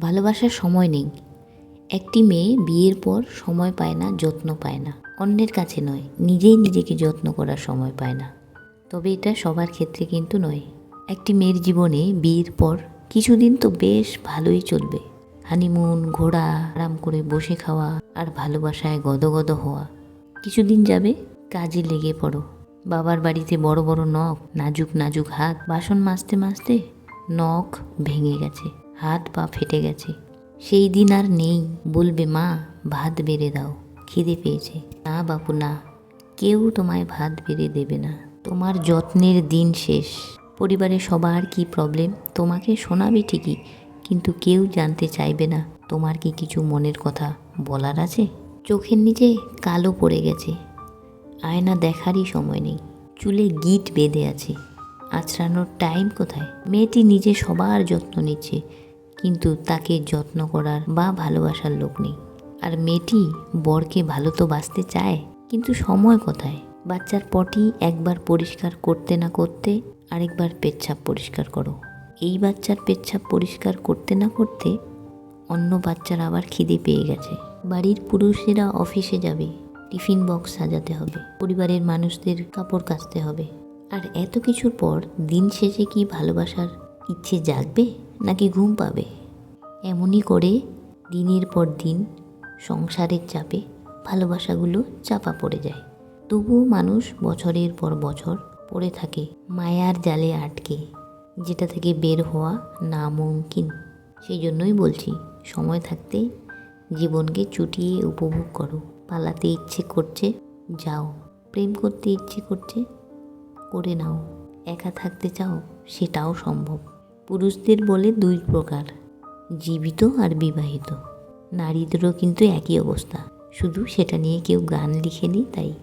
ভালোবাসার সময় নেই। একটি মেয়ে বিয়ের পর সময় পায় না, যত্ন পায় না। অন্যের কাছে নয়, নিজেই নিজেকে যত্ন করার সময় পায় না। তবে এটা সবার ক্ষেত্রে কিন্তু নয়। একটি মেয়ের জীবনে বিয়ের পর কিছুদিন তো বেশ ভালোই চলবে। হানিমুন, ঘোড়া, আরাম করে বসে খাওয়া আর ভালোবাসায় গদগদ হওয়া। কিছুদিন যাবে, কাজে লেগে পড়ো। বাবার বাড়িতে বড় বড় নখ, নাজুক নাজুক হাত, বাসন মাজতে মাজতে নখ ভেঙে গেছে। হাত পা ফেটে গেছে। সেই দিন আর নেই, বলবে মা, ভাত বেড়ে দাও। খিদে পেয়েছে। না বাপু, না। কেউ তোমায় ভাত বেড়ে দেবে না। তোমার যত্নের দিন শেষ। পরিবারে সবার কি প্রবলেম তোমাকে শোনাবে ঠিকই, কিন্তু কেউ জানতে চাইবে না। তোমার কি কিছু মনের কথা বলার আছে? চোখের নিচে কালো পড়ে গেছে। আয়না দেখারই সময় নেই। চুলে গিট বেঁধে আছে। আছড়ানোর টাইম কোথায়? মেয়েটি নিজে সবার যত্ন নিচ্ছে। কিন্তু তাকে যত্ন করার বা ভালোবাসার লোক নেই। আর মেয়েটি বরকে ভালো তো বাঁচতে চায়, কিন্তু সময় কোথায়? বাচ্চার পটি একবার পরিষ্কার করতে না করতে আরেকবার পেচ্ছাপ পরিষ্কার করো। এই বাচ্চার পেচ্ছাপ পরিষ্কার করতে না করতে অন্য বাচ্চার আবার খিদে পেয়ে গেছে। বাড়ির পুরুষেরা অফিসে যাবে, টিফিন বক্স সাজাতে হবে, পরিবারের মানুষদের কাপড় কাচতে হবে। আর এত কিছুর পর দিন শেষে কি ভালোবাসার ইচ্ছে জাগবে? নাকি ঘুম পাবে? এমনই করে দিনের পর দিন সংসারের চাপে ভালোবাসাগুলো চাপা পড়ে যায়। তবুও মানুষ বছরের পর বছর পড়ে থাকে মায়ার জালে আটকে, যেটা থেকে বের হওয়া নামুমকিন। সেই জন্যই বলছি, সময় থাকতে জীবনকে চুটিয়ে উপভোগ করো। পালাতে ইচ্ছে করছে, যাও। প্রেম করতে ইচ্ছে করছে, করে নাও। একা থাকতে চাও, সেটাও সম্ভব। পুরুষদের বলে দুই প্রকার, জীবিত আর বিবাহিত। নারীদেরও কিন্তু একই অবস্থা। শুধু সেটা নিয়ে কেউ গান লিখেনি, তাই।